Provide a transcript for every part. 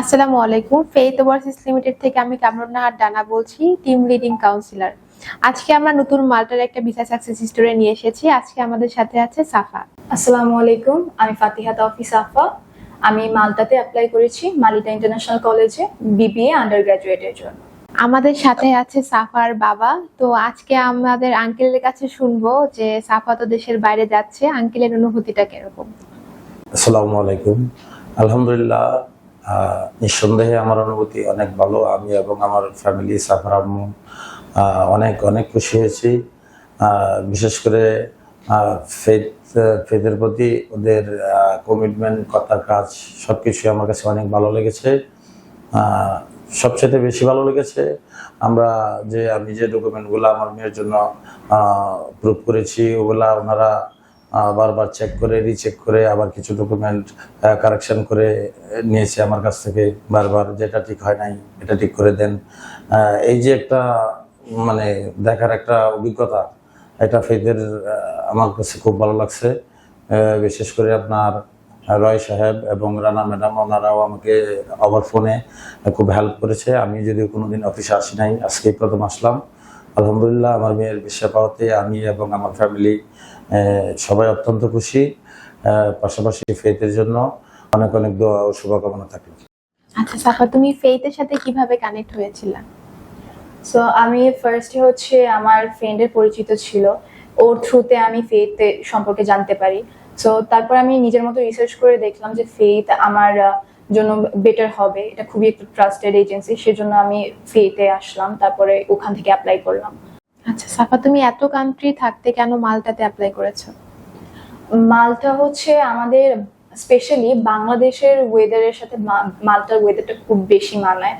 আসসালামু আলাইকুম। Faith overseas limited থেকে আমি কামরুন্নাহার ডানা বলছি টিম লিডিং কাউন্সিলর। আজকে আমরা নতুন মাল্টার একটা ভিসা সাকসেস স্টোরি নিয়ে এসেছি। আজকে আমাদের সাথে আছে সাফা। আসসালামু আলাইকুম আমি ফাতিহা তাওফি সাফা। আমি মালটাতে অ্যাপ্লাই করেছি মালিটা ইন্টারন্যাশনাল কলেজে বিবিএ আন্ডার গ্র্যাজুয়েটের জন্য। আমাদের সাথে আছে সাফার বাবা। তো আজকে আমাদের আঙ্কেলের কাছে শুনব যে সাফা তো দেশের বাইরে যাচ্ছে আঙ্কেলের অনুভূতিটা কীরকম? আসসালামু আলাইকুম। আলহামদুলিল্লাহ নিঃসন্দেহে আমার অনুভূতি অনেক ভালো। আমি এবং আমার ফ্যামিলি সাফার আম্মু অনেক অনেক খুশি হয়েছি। বিশেষ করে ফেথ ফেথের প্রতি ওদের কমিটমেন্ট কথা কাজ সব কিছুই আমার কাছে অনেক ভালো লেগেছে। সবচেয়ে বেশি ভালো লেগেছে আমরা যে আমি যে ডকুমেন্টগুলো আমার মেয়ের জন্য প্রুভ করেছি, ওগুলা ওনারা বারবার চেক করে রিচেক করে, আবার কিছু ডকুমেন্ট কারেকশন করে নিয়েছে আমার কাছ থেকে বারবার, যেটা ঠিক হয় নাই, এটা ঠিক করে দেন। এই যে একটা মানে দেখার একটা অভিজ্ঞতা, এটা ফেদের আমার কাছে খুব ভালো লাগছে। বিশেষ করে আপনার রয় সাহেব এবং রানা ম্যাডাম, ওনারাও আমাকে আবার ফোনে খুব হেল্প করেছে। আমি যদিও কোনোদিন অফিসে আসি নাই আজকে প্রথম আসলাম। আলহামদুলিল্লাহ, আমার মেয়ের বিশ্বা পাওয়াতে আমি এবং আমার ফ্যামিলি সবাই অত্যন্ত খুশি পাশাপাশি ফেতের জন্য অনেক অনেক দোয়া ও শুভকামনা থাকল আচ্ছা সাফা, তুমি ফেইথের সাথে কীভাবে কানেক্ট হয়েছিলা? সো আমি ফার্স্টে হচ্ছে আমার ফ্রেন্ডের পরিচিত ছিল, ওর থ্রুতে আমি ফেথ সম্পর্কে জানতে পারি। সো তারপর আমি নিজের মতো রিসার্চ করে দেখলাম যে ফেথ আমার জন্য বেটার হবে। এটা খুবই একটা ট্রাস্টেড এজেন্সি সেজন্য আমি ফেতে আসলাম তারপরে ওখান থেকে অ্যাপ্লাই করলাম। আচ্ছা সাফা তুমি এত কান্ট্রি থাকতে কেন মালটাতে অ্যাপ্লাই করেছ? মালটা হচ্ছে আমাদের স্পেশালি বাংলাদেশের ওয়েদারের সাথে মালটার ওয়েদারটা খুব বেশি মানায়।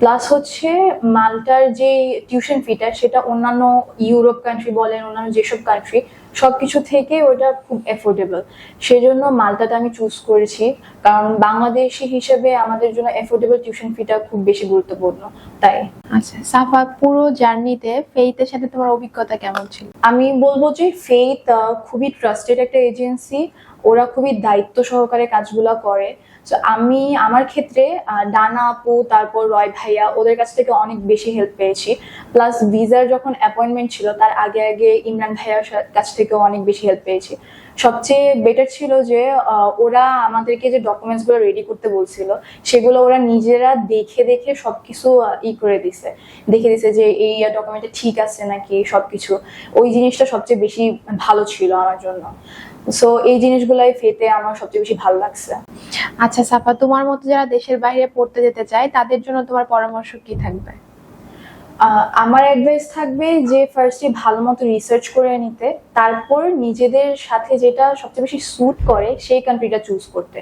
প্লাস হচ্ছে মালটার যে টিউশন ফিটা সেটা অন্যান্য ইউরোপ কান্ট্রি বলেন অন্যান্য যেসব কান্ট্রি সবকিছু থেকে ওটা খুব অ্যাফোর্ডেবল সেজন্য মালটাটা আমি চুজ করেছি কারণ বাংলাদেশি হিসেবে আমাদের জন্য অ্যাফোর্ডেবল টিউশন ফিটা খুব বেশি গুরুত্বপূর্ণ তাই। আচ্ছা সাফা পুরো জার্নিতে ফেইথের সাথে তোমার অভিজ্ঞতা কেমন ছিল? আমি বলব যে ফেইথ খুবই ট্রাস্টেড একটা এজেন্সি ওরা খুবই দায়িত্ব সহকারে কাজগুলো করে। তো আমি আমার ক্ষেত্রে ডানা আপু, তারপর রয় ভাইয়া, ওদের কাছ থেকে অনেক বেশি হেল্প পেয়েছি। প্লাস ভিসার যখন অ্যাপয়েন্টমেন্ট ছিল, তার আগে আগে ইমরান ভাইয়ার কাছ থেকেও অনেক বেশি হেল্প পেয়েছি। সবচেয়ে বেটার ছিল যে ওরা আমাদেরকে যে ডকুমেন্টসগুলো রেডি করতে বলছিল, সেগুলো ওরা নিজেরা দেখে দেখে সবকিছু ই করে দিছে। দেখে দিছে যে, এই ডকুমেন্টে ঠিক আছে নাকি, সবকিছু। ওই জিনিসটা সবচেয়ে বেশি ভালো ছিল আমার জন্য। সো এই জিনিসগুলাই ফেতে আমার সবচেয়ে বেশি ভালো লাগছে। আচ্ছা সাফা, তোমার মতো যারা দেশের বাইরে পড়তে যেতে চায়, তাদের জন্য তোমার পরামর্শ কি থাকবে? আমার অ্যাডভাইস থাকবে যে ফার্স্টে ভালো মতো রিসার্চ করে নিতে, তারপর নিজেদের সাথে যেটা সবচেয়ে বেশি স্যুট করে সেই কান্ট্রিটা চুজ করতে।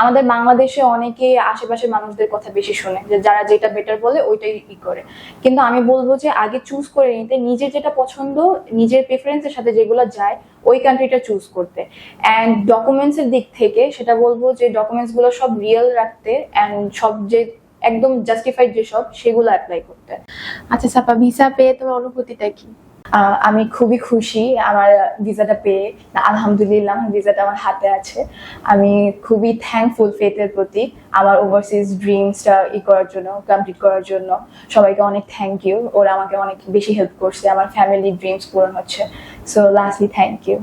আমাদের বাংলাদেশে অনেকে আশেপাশের মানুষদের কথা বেশি শোনে, যে যারা যেটা বেটার বলে ওইটাই ই করে। কিন্তু আমি বলব যে আগে চুজ করে নিতে, নিজের যেটা পছন্দ, নিজের প্রেফারেন্সের সাথে যেগুলো যায়, ওই কান্ট্রিটা চুজ করতে। অ্যান্ড ডকুমেন্টসের দিক থেকে সেটা বলব যে ডকুমেন্টসগুলো সব রিয়েল রাখতে অ্যান্ড সব যে একদম জাস্টিফাইড যেসব সেগুলো অ্যাপ্লাই করতে। আচ্ছা সাফা ভিসা পেয়ে তোমার অনুভূতিটা কি? আমি খুবই খুশি আমার ভিসাটা পেয়ে। আলহামদুলিল্লাহ আমার ভিসাটা আমার হাতে আছে। আমি খুবই থ্যাঙ্কফুল ফেথের প্রতি আমার ওভারসিজ ড্রিমসটা ই করার জন্য কমপ্লিট করার জন্য। সবাইকে অনেক থ্যাংক ইউ ওরা আমাকে অনেক বেশি হেল্প করছে আমার ফ্যামিলি ড্রিমস পূরণ হচ্ছে। So lastly thank you